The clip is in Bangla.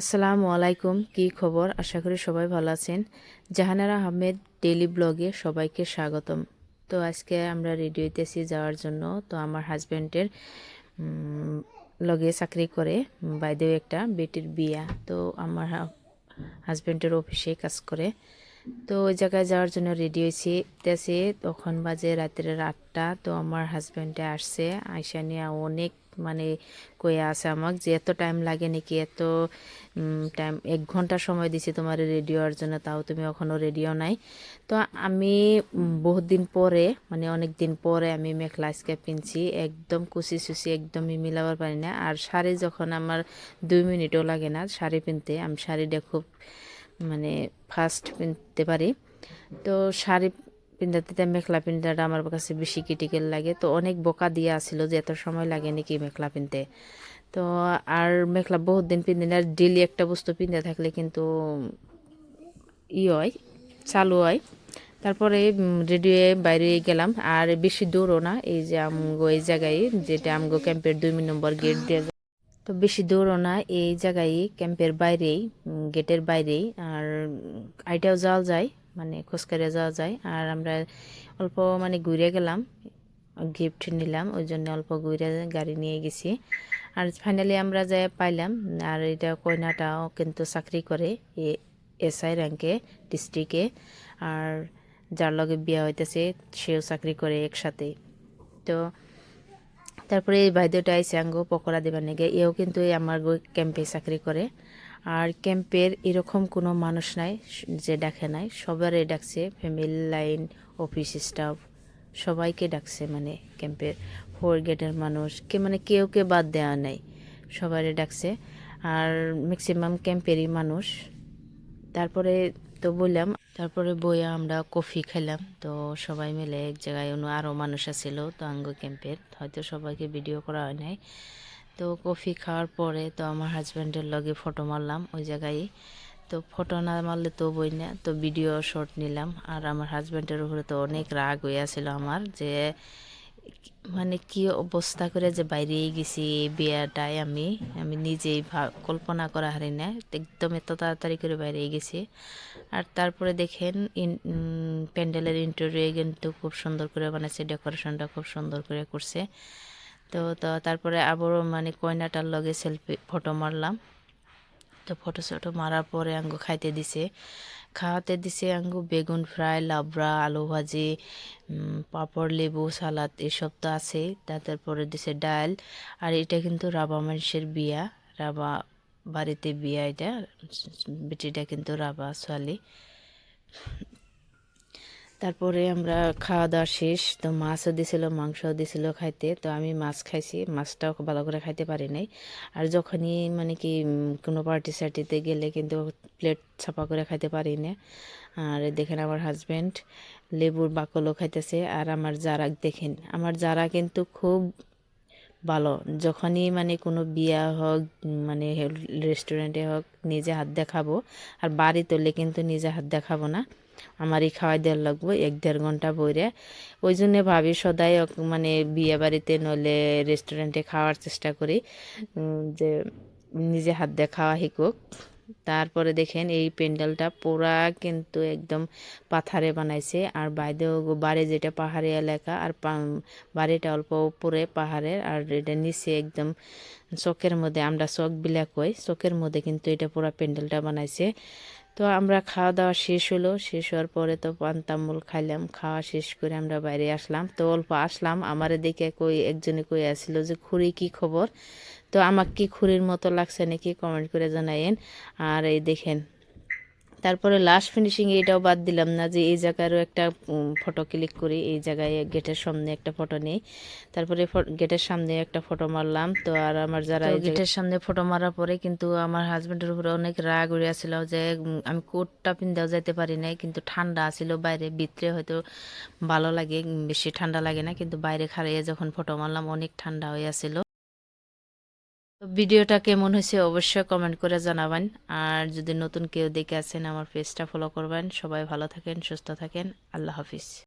আসসালামু আলাইকুম। কি খবর? আশা করি সবাই ভালো আছেন। জাহানারা আহমেদ ডেইলি ব্লগে সবাইকে স্বাগতম। তো আজকে আমরা রেডি হইতেছি যাওয়ার জন্য। তো আমার হাজব্যান্ডের লগে চাকরি করে বাইদেও একটা বেটির বিয়া। তো আমার হাজব্যান্ডের অফিসে কাজ করে। তো ওই জায়গায় যাওয়ার জন্য রেডি হয়েছি তেছে তখন বাজে রাত্রের আটটা। তো আমার হাজব্যান্ডে আসছে। আইসা নিয়ে অনেক মানে কয়ে আছে আমাকে যে এত টাইম লাগে নাকি এত টাইম এক ঘণ্টা সময় দিছি তোমার রেডি জন্য, তাও তুমি এখনও রেডিও নাই। তো আমি বহুত দিন পরে মানে অনেক দিন পরে আমি মেখলা আজকে পিনছি, একদম কুচি সুচি একদমই মিলাবার পারি না। আর শাড়ি যখন আমার দুই মিনিটও লাগে না শাড়ি পিনতে, আমি শাড়িটা খুব মানে ফাস্ট পিনতে পারি। তো শাড়ি পিন্ধাতে মেখলা পিন্ধাটা আমার কাছে বেশি ক্রিটিক্যাল লাগে। তো অনেক বোকা দিয়ে আসছিল যে এত সময় লাগে নাকি মেখলা পিনতে। তো আর মেখলা বহুত দিন পিন্ধিনি আর ডেলি একটা বস্তু পিন্ধে থাকলে কিন্তু ই হয়, চালু হয়। তারপরে রেডি হয়ে বাইরে গেলাম আর বেশি দূরও না, এই যে আমগো এই জায়গায় যেটা আমগো ক্যাম্পের দুই নম্বর গেট দিয়ে তো বেশি দূরও না, এই জায়গায় ক্যাম্পের বাইরেই গেটের বাইরেই আর আইটাও যাওয়া যায়। মানে খোঁজকারে যাওয়া যায়। আর আমরা অল্প মানে ঘুরে গেলাম গিফট নিলাম, ওই জন্য অল্প ঘুরে গাড়ি নিয়ে গেছি। আর ফাইনালি আমরা যাই পাইলাম, আর এটা কয়নাটাও কিন্তু চাকরি করে এসআই র্যাঙ্কে ডিস্ট্রিক্টে আর যার লগে বিয়া হইতেছে, সেও চাকরি করে একসাথে। তো তারপরে এই ভাইদেরটা আইসে আঙ্গো পকোড়া দেবার নেগে এও কিন্তু আমার ক্যাম্পে চাকরি করে। আর ক্যাম্পের এরকম কোনো মানুষ নাই যে ডাকে নাই। সবারই ডাকছে ফ্যামিলি লাইন, অফিস স্টাফ, সবাইকে ডাকছে মানে ক্যাম্পের ফোর গেটের মানুষ। কে মানে কেউ কে বাদ দেওয়া নেই, সবারই ডাকছে। আর ম্যাক্সিমাম ক্যাম্পেরই মানুষ। তারপরে তো বললাম, তারপরে বইয়া আমরা কফি খেলাম। তো সবাই মিলে এক জায়গায় অন্য আরও মানুষ আছিল তো আঙ্গ ক্যাম্পের। হয়তো সবাইকে ভিডিও করা হয় নাই। তো কফি খাওয়ার পরে তো আমার হাজব্যান্ডের লগে ফটো মারলাম, ওই জায়গায়। তো ফটো না মারলে তো বই না, তো ভিডিও শট নিলাম। আর আমার হাজব্যান্ডের উপরে তো অনেক রাগ হইয়াছিল আমার যে মানে কি অবস্থা করে যে বাইরে গেছি এই বিয়াটায় আমি আমি নিজেই কল্পনা করা হারি না, একদম এত তাড়াতাড়ি করে বাইরে গেছি। আর তারপরে দেখেন প্যান্ডেলের ইন্টারভিউ কিন্তু খুব সুন্দর করে বানাইছে ডেকোরেশনটা খুব সুন্দর করে করছে। তো তো তারপরে আবারও মানে কয়নাটার লগে সেলফি ফটো মারলাম। তো ফটো শটো মারার পরে আঙ্গু খাইতে দিছে। খাওয়াতে দিছে আঙ্গু বেগুন ফ্রাই, লাবড়া, আলু ভাজি পাঁপড়, লেবু, সালাদ, এসব তো আছেই তারপরে দিছে ডাল। আর এটা কিন্তু রাবা মানুষের বিয়া, রাবা বাড়িতে বিয়া এটা। বেটিটা কিন্তু রাবা ছোৱালী তারপরে আমরা খাওয়া দাওয়া শেষ, তো মাছও দিছিল, মাংসও দিছিল খাইতে, তো আমি মাছ খাইছি, মাছটাও ভালো করে খাইতে পারি নাই। আর যখনই মানে কি কোনো পার্টি সার্টিতে গেলে কিন্তু প্লেট ছাপা করে খাইতে পারি না। আর দেখেন আমার হাজব্যান্ড লেবুর বাকলও খাইতেছে, আর আমার যারা দেখেন, আমার যারা কিন্তু খুব ভালো। যখনই মানে কোনো বিয়া হোক মানে রেস্টুরেন্টে হোক, নিজে হাত দেখাবো, আর বাড়ি তুললে কিন্তু নিজে হাত দেখাবো না। আমারই খাওয়াই দেওয়ার লাগবো, এক দেড় ঘণ্টা বইরে ওই জন্যে ভাবি সদাই মানে বিয়ে বাড়িতে নলে রেস্টুরেন্টে খাওয়ার চেষ্টা করি যে নিজে হাত দিয়ে খাওয়া শিখুক। তারপরে দেখেন এই প্যান্ডেলটা পুরা কিন্তু একদম পাথারে বানাইছে। আর বাইদেও বাড়ি যেটা পাহাড়ি এলাকা, আর বাড়িটা অল্প উপরে পাহাড়ের, আর এটা নিচে একদম চকের মধ্যে, আমরা চক বিলাক কই চকের মধ্যে কিন্তু এটা পুরা প্যান্ডেলটা বানাইছে। তো আমরা খাওয়া দাওয়া শেষ হলো। শেষ হওয়ার পরে তো পান তামুল খাইলাম। খাওয়া শেষ করে আমরা বাইরে আসলাম। তো অল্প আসলাম। আমার দেখে কই, একজনে কই আসছিল যে খুরি কি খবর? তো আমাকে কি খুরির মতো লাগছে নাকি কমেন্ট করে জানাইন আর এই দেখেন তারপরে লাস্ট ফিনিশিং এটাও বাদ দিলাম না যে এই জায়গারও একটা ফটো ক্লিক করি এই জায়গায় গেটের সামনে একটা ফটো নেই। তারপরে গেটের সামনে একটা ফটো মারলাম। তো আর আমার যারা গেটের সামনে ফটো মারার পরে কিন্তু আমার হাজব্যান্ডের উপরে অনেক রাগ উড়ে আসছিল যে আমি কোটটা পিন্দাও যাইতে পারি নাই কিন্তু ঠান্ডা আছিল বাইরে ভিতরে হয়তো ভালো লাগে বেশি ঠান্ডা লাগে না কিন্তু বাইরে খাড়িয়ে যখন ফটো মারলাম অনেক ঠান্ডা হয়ে আসছিল তো ভিডিওটা কেমন হয়েছে অবশ্যই কমেন্ট করে জানাবেন। আর যদি নতুন কেউ দেখে আছেন আমার পেজটা ফলো করবেন। সবাই ভালো থাকেন, সুস্থ থাকেন। আল্লাহ হাফিজ।